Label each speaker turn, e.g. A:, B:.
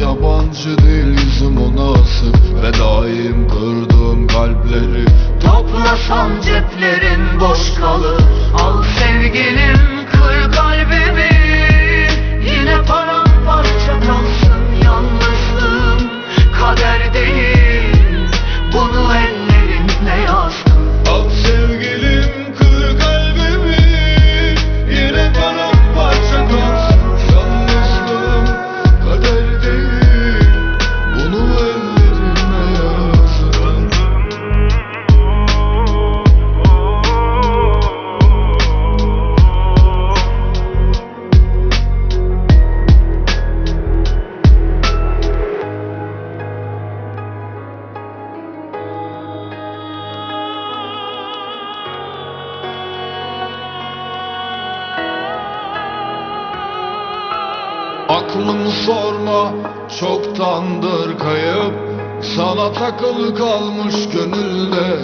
A: Yabancı değiliz münasip Ve daim kırdığım kalpleri.
B: Toplasan ceplerin boş
A: Aklım sorma çoktandır kayıp. Sana takılı kalmış gönülde